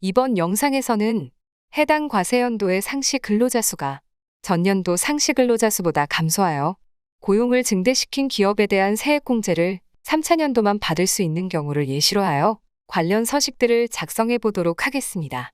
이번 영상에서는 해당 과세연도의 상시 근로자 수가 전년도 상시 근로자 수보다 감소하여 고용을 증대시킨 기업에 대한 세액공제를 3차년도만 받을 수 있는 경우를 예시로 하여 관련 서식들을 작성해 보도록 하겠습니다.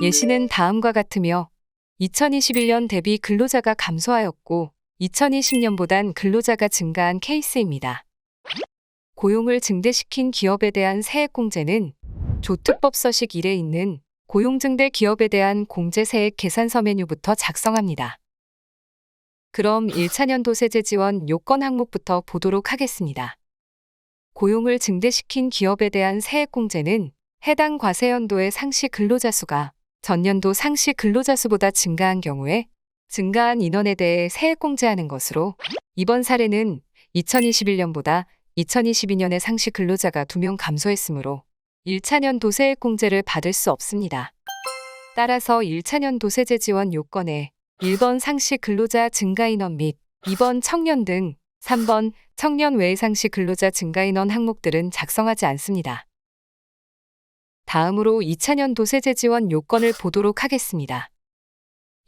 예시는 다음과 같으며 2021년 대비 근로자가 감소하였고 2020년보단 근로자가 증가한 케이스입니다. 고용을 증대시킨 기업에 대한 세액공제는 조특법 서식 1에 있는 고용증대 기업에 대한 공제세액 계산서 메뉴부터 작성합니다. 그럼 1차 년도 세제 지원 요건 항목부터 보도록 하겠습니다. 고용을 증대시킨 기업에 대한 세액공제는 해당 과세 연도의 상시 근로자 수가 전년도 상시 근로자 수보다 증가한 경우에 증가한 인원에 대해 세액 공제하는 것으로 이번 사례는 2021년보다 2022년에 상시 근로자가 2명 감소했으므로 1차년 도 세액 공제를 받을 수 없습니다. 따라서 1차년 도 세제 지원 요건에 1번 상시 근로자 증가 인원 및 2번 청년 등 3번 청년 외 상시 근로자 증가 인원 항목들은 작성하지 않습니다. 다음으로 2차년 도 세제 지원 요건을 보도록 하겠습니다.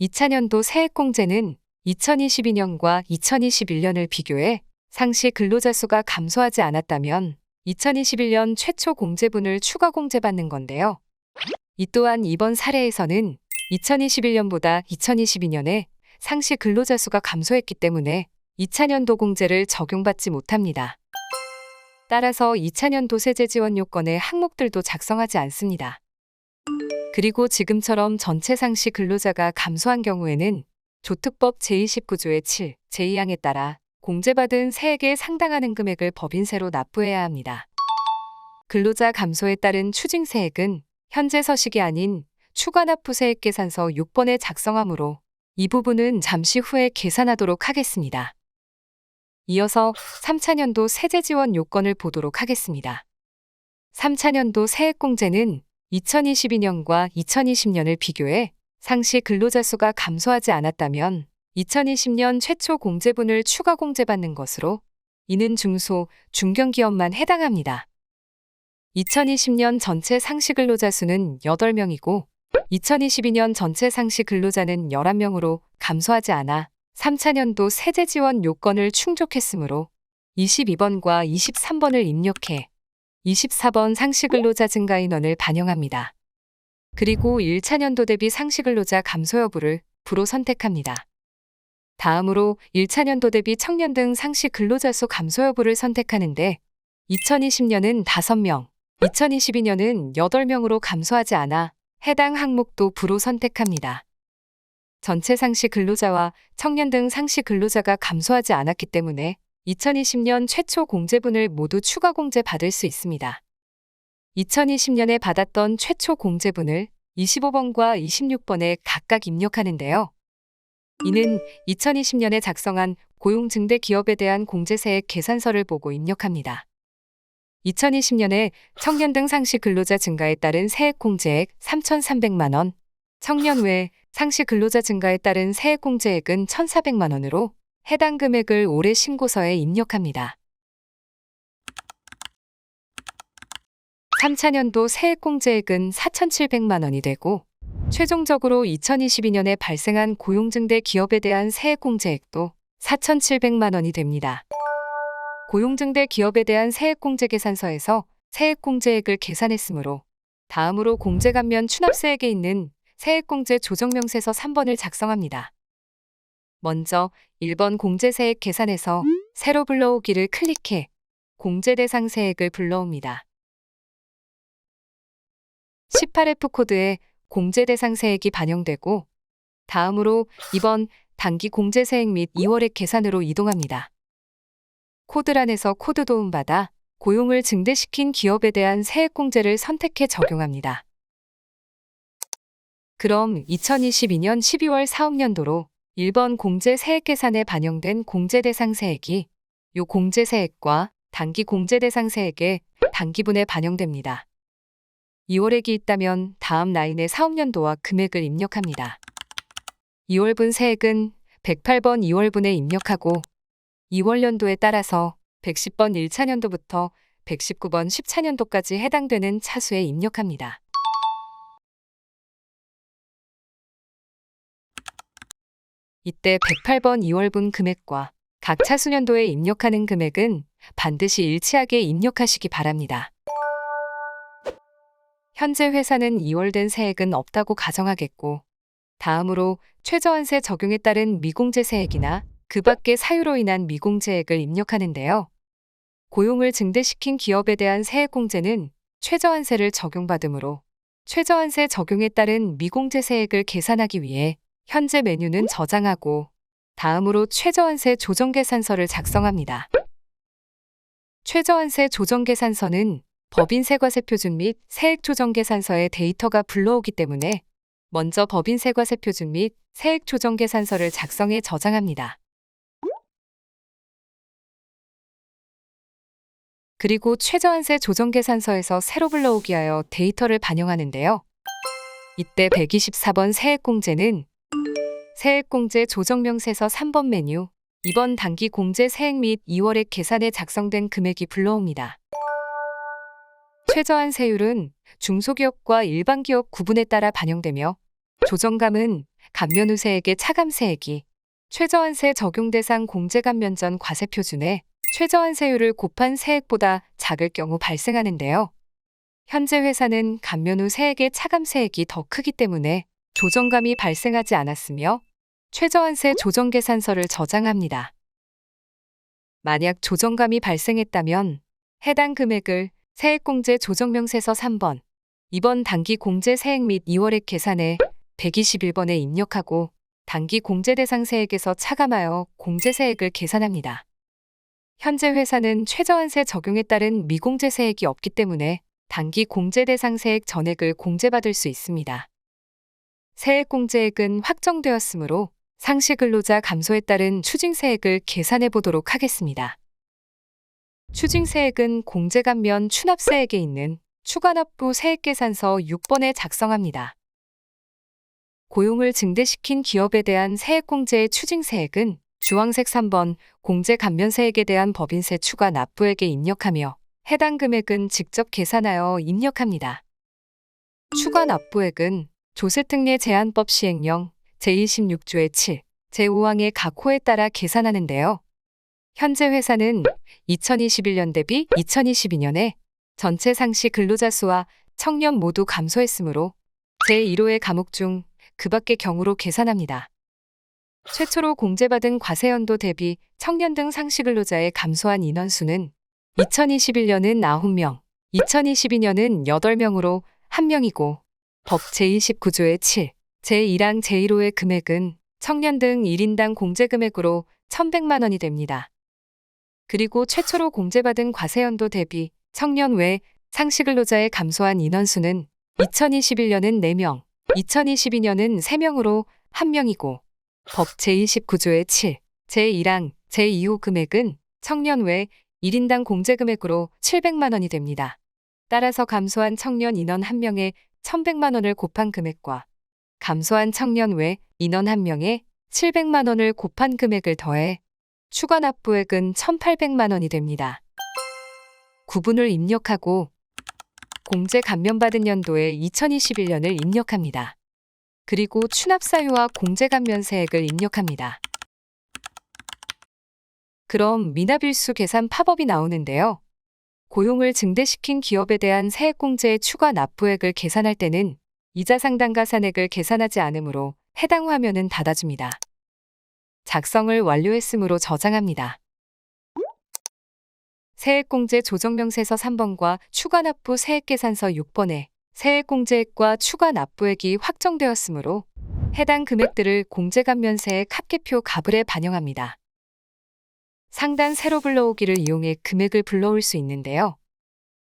2차년도 세액공제는 2022년과 2021년을 비교해 상시 근로자 수가 감소하지 않았다면 2021년 최초 공제분을 추가 공제받는 건데요. 이 또한 이번 사례에서는 2021년보다 2022년에 상시 근로자 수가 감소했기 때문에 2차년도 공제를 적용받지 못합니다. 따라서 2차년도 세제 지원 요건의 항목들도 작성하지 않습니다. 그리고 지금처럼 전체 상시 근로자가 감소한 경우에는 조특법 제29조의 7, 제2항에 따라 공제받은 세액에 상당하는 금액을 법인세로 납부해야 합니다. 근로자 감소에 따른 추징세액은 현재 서식이 아닌 추가납부세액 계산서 6번에 작성하므로 이 부분은 잠시 후에 계산하도록 하겠습니다. 이어서 3차년도 세제 지원 요건을 보도록 하겠습니다. 3차년도 세액공제는 2022년과 2020년을 비교해 상시 근로자 수가 감소하지 않았다면 2020년 최초 공제분을 추가 공제받는 것으로 이는 중소, 중견기업만 해당합니다. 2020년 전체 상시 근로자 수는 8명이고 2022년 전체 상시 근로자는 11명으로 감소하지 않아 3차년도 세제 지원 요건을 충족했으므로 22번과 23번을 입력해 24번 상시 근로자 증가 인원을 반영합니다. 그리고 1차 년도 대비 상시 근로자 감소 여부를 부로 선택합니다. 다음으로 1차 년도 대비 청년 등 상시 근로자 수 감소 여부를 선택하는데 2020년은 5명, 2022년은 8명으로 감소하지 않아 해당 항목도 부로 선택합니다. 전체 상시 근로자와 청년 등 상시 근로자가 감소하지 않았기 때문에 2020년 최초 공제분을 모두 추가 공제 받을 수 있습니다. 2020년에 받았던 최초 공제분을 25번과 26번에 각각 입력하는데요. 이는 2020년에 작성한 고용증대 기업에 대한 공제세액 계산서를 보고 입력합니다. 2020년에 청년 등 상시 근로자 증가에 따른 세액 공제액 3,300만 원, 청년 외 상시 근로자 증가에 따른 세액 공제액은 1,400만 원으로 해당 금액을 올해 신고서에 입력합니다. 3차년도 세액 공제액은 4,700만 원이 되고 최종적으로 2022년에 발생한 고용증대 기업에 대한 세액 공제액도 4,700만 원이 됩니다. 고용증대 기업에 대한 세액공제 계산서에서 세액공제액을 계산했으므로 다음으로 공제감면 추납세액에 있는 세액공제 조정명세서 3번을 작성합니다. 먼저 1번 공제세액 계산에서 새로 불러오기를 클릭해 공제대상 세액을 불러옵니다. 18F 코드에 공제대상 세액이 반영되고 다음으로 2번 단기 공제세액 및 2월액 계산으로 이동합니다. 코드란에서 코드 도움받아 고용을 증대시킨 기업에 대한 세액공제를 선택해 적용합니다. 그럼 2022년 12월 사업년도로 1번 공제 세액 계산에 반영된 공제 대상 세액이 요 공제 세액과 단기 공제 대상 세액에 단기분에 반영됩니다. 2월액이 있다면 다음 라인의 사업년도와 금액을 입력합니다. 2월분 세액은 108번 2월분에 입력하고 2월 연도에 따라서 110번 1차년도부터 119번 10차년도까지 해당되는 차수에 입력합니다. 이때 108번 2월분 금액과 각 차수년도에 입력하는 금액은 반드시 일치하게 입력하시기 바랍니다. 현재 회사는 2월 된 세액은 없다고 가정하겠고, 다음으로 최저한세 적용에 따른 미공제 세액이나 그 밖의 사유로 인한 미공제액을 입력하는데요. 고용을 증대시킨 기업에 대한 세액공제는 최저한세를 적용받으므로 최저한세 적용에 따른 미공제 세액을 계산하기 위해 현재 메뉴는 저장하고 다음으로 최저한세 조정계산서를 작성합니다. 최저한세 조정계산서는 법인세과세 표준 및 세액조정계산서의 데이터가 불러오기 때문에 먼저 법인세과세 표준 및 세액조정계산서를 작성해 저장합니다. 그리고 최저한세 조정계산서에서 새로 불러오기 하여 데이터를 반영하는데요. 이때 124번 세액공제는 세액공제 조정명세서 3번 메뉴 2번 단기 공제 세액 및 2월액 계산에 작성된 금액이 불러옵니다. 최저한 세율은 중소기업과 일반기업 구분에 따라 반영되며 조정감은 감면 후 세액의 차감세액이 최저한세 적용 대상 공제감면 전 과세 표준에 최저한세율을 곱한 세액보다 작을 경우 발생하는데요. 현재 회사는 감면 후 세액의 차감세액이 더 크기 때문에 조정감이 발생하지 않았으며 최저한세 조정 계산서를 저장합니다. 만약 조정감이 발생했다면 해당 금액을 세액공제 조정명세서 3번, 2번 단기 공제 세액 및 2월액 계산에 121번에 입력하고 단기 공제 대상 세액에서 차감하여 공제 세액을 계산합니다. 현재 회사는 최저한세 적용에 따른 미공제 세액이 없기 때문에 단기 공제 대상 세액 전액을 공제받을 수 있습니다. 세액 공제액은 확정되었으므로 상시 근로자 감소에 따른 추징세액을 계산해 보도록 하겠습니다. 추징세액은 공제감면 추납세액에 있는 추가납부 세액계산서 6번에 작성합니다. 고용을 증대시킨 기업에 대한 세액공제의 추징세액은 주황색 3번 공제감면세액에 대한 법인세 추가 납부액에 입력하며 해당 금액은 직접 계산하여 입력합니다. 추가 납부액은 조세특례 제한법 시행령 제26조의 7, 제5항의 각 호에 따라 계산하는데요. 현재 회사는 2021년 대비 2022년에 전체 상시 근로자 수와 청년 모두 감소했으므로 제1호의 과목 중 그 밖의 경우로 계산합니다. 최초로 공제받은 과세연도 대비 청년 등 상시 근로자의 감소한 인원수는 2021년은 9명, 2022년은 8명으로 1명이고 법 제29조의 7, 제1항 제1호의 금액은 청년 등 1인당 공제금액으로 1,100만 원이 됩니다. 그리고 최초로 공제받은 과세연도 대비 청년 외 상시근로자의 감소한 인원수는 2021년은 4명, 2022년은 3명으로 1명이고 법 제29조의 7, 제1항, 제2호 금액은 청년 외 1인당 공제금액으로 700만 원이 됩니다. 따라서 감소한 청년 인원 1명에 1100만 원을 곱한 금액과 감소한 청년 외 인원 1명에 700만 원을 곱한 금액을 더해 추가 납부액은 1,800만 원이 됩니다. 구분을 입력하고 공제 감면받은 연도에 2021년을 입력합니다. 그리고 추납사유와 공제 감면세액을 입력합니다. 그럼 미납일수 계산 팝업이 나오는데요. 고용을 증대시킨 기업에 대한 세액공제의 추가 납부액을 계산할 때는 이자 상당가 산액을 계산하지 않으므로 해당 화면은 닫아줍니다. 작성을 완료했으므로 저장합니다. 세액공제 조정명세서 3번과 추가납부 세액계산서 6번에 세액공제액과 추가납부액이 확정되었으므로 해당 금액들을 공제감면세액 합계표 가불에 반영합니다. 상단 세로 불러오기를 이용해 금액을 불러올 수 있는데요.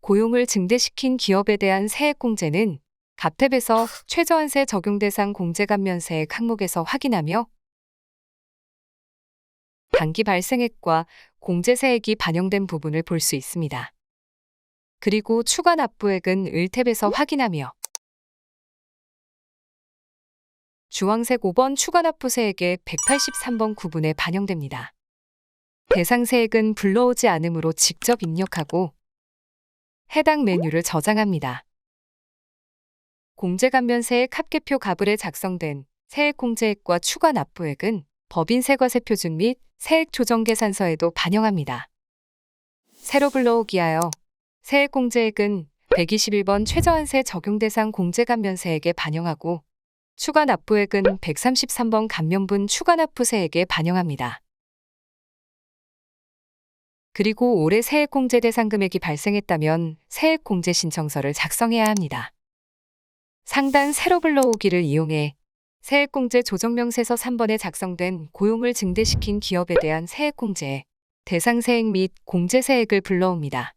고용을 증대시킨 기업에 대한 세액공제는 갑탭에서 최저한세 적용 대상 공제감면세액 항목에서 확인하며 단기 발생액과 공제세액이 반영된 부분을 볼 수 있습니다. 그리고 추가 납부액은 을탭에서 확인하며 주황색 5번 추가 납부세액의 183번 구분에 반영됩니다. 대상세액은 불러오지 않으므로 직접 입력하고 해당 메뉴를 저장합니다. 공제감면세액 합계표 가불에 작성된 세액공제액과 추가 납부액은 법인세과세표준 및 세액조정계산서에도 반영합니다. 새로 불러오기하여 세액공제액은 121번 최저한세 적용 대상 공제감면세액에 반영하고 추가 납부액은 133번 감면분 추가 납부세액에 반영합니다. 그리고 올해 세액공제 대상 금액이 발생했다면 세액공제 신청서를 작성해야 합니다. 상단 새로 불러오기를 이용해 세액공제 조정명세서 3번에 작성된 고용을 증대시킨 기업에 대한 세액공제, 대상세액 및 공제세액을 불러옵니다.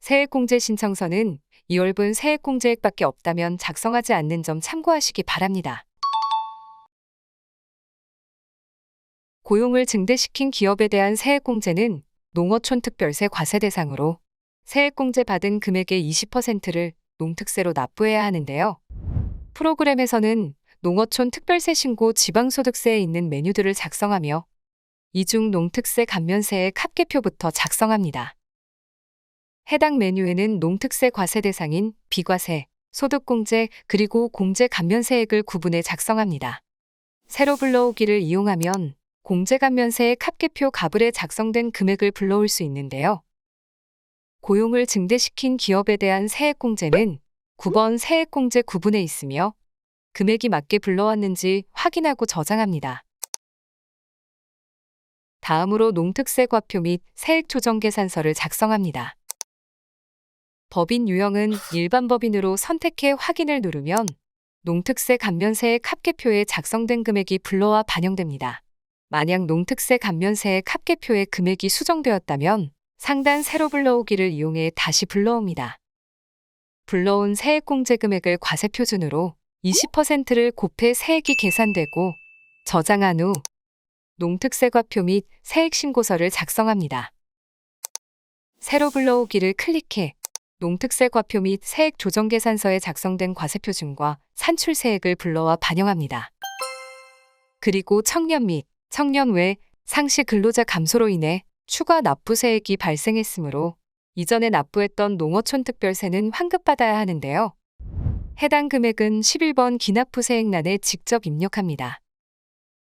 세액공제 신청서는 2월분 세액공제액밖에 없다면 작성하지 않는 점 참고하시기 바랍니다. 고용을 증대시킨 기업에 대한 세액공제는 농어촌 특별세 과세 대상으로 세액공제 받은 금액의 20%를 농특세로 납부해야 하는데요. 프로그램에서는 농어촌 특별세 신고 지방소득세에 있는 메뉴들을 작성하며 이중 농특세 감면세액 합계표부터 작성합니다. 해당 메뉴에는 농특세 과세 대상인 비과세, 소득공제, 그리고 공제 감면세액을 구분해 작성합니다. 새로 불러오기를 이용하면 공제 감면세액 합계표 가불에 작성된 금액을 불러올 수 있는데요. 고용을 증대시킨 기업에 대한 세액공제는 9번 세액공제 구분에 있으며 금액이 맞게 불러왔는지 확인하고 저장합니다. 다음으로 농특세 과표 및 세액조정 계산서를 작성합니다. 법인 유형은 일반 법인으로 선택해 확인을 누르면 농특세 감면세액 합계표에 작성된 금액이 불러와 반영됩니다. 만약 농특세 감면세액 합계표에 금액이 수정되었다면 상단 새로 불러오기를 이용해 다시 불러옵니다. 불러온 세액공제 금액을 과세 표준으로 20%를 곱해 세액이 계산되고 저장한 후 농특세 과표 및 세액신고서를 작성합니다. 새로 불러오기를 클릭해 농특세 과표 및 세액조정계산서에 작성된 과세표준과 산출세액을 불러와 반영합니다. 그리고 청년 및 청년 외 상시 근로자 감소로 인해 추가 납부세액이 발생했으므로 이전에 납부했던 농어촌 특별세는 환급받아야 하는데요. 해당 금액은 11번 기납부세액란에 직접 입력합니다.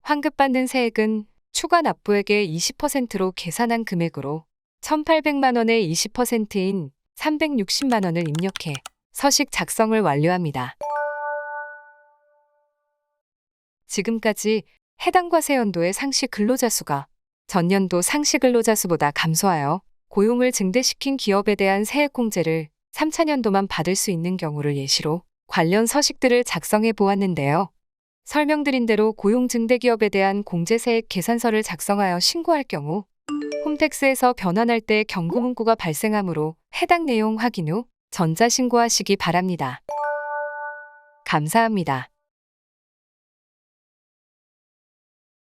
환급받는 세액은 추가 납부액의 20%로 계산한 금액으로 1,800만 원의 20%인 360만 원을 입력해 서식 작성을 완료합니다. 지금까지 해당 과세 연도의 상시 근로자 수가 전년도 상시 근로자 수보다 감소하여 고용을 증대시킨 기업에 대한 세액공제를 3차년도만 받을 수 있는 경우를 예시로 관련 서식들을 작성해 보았는데요. 설명드린 대로 고용 증대 기업에 대한 공제세액 계산서를 작성하여 신고할 경우 홈택스에서 변환할 때 경고 문구가 발생하므로 해당 내용 확인 후 전자신고하시기 바랍니다. 감사합니다.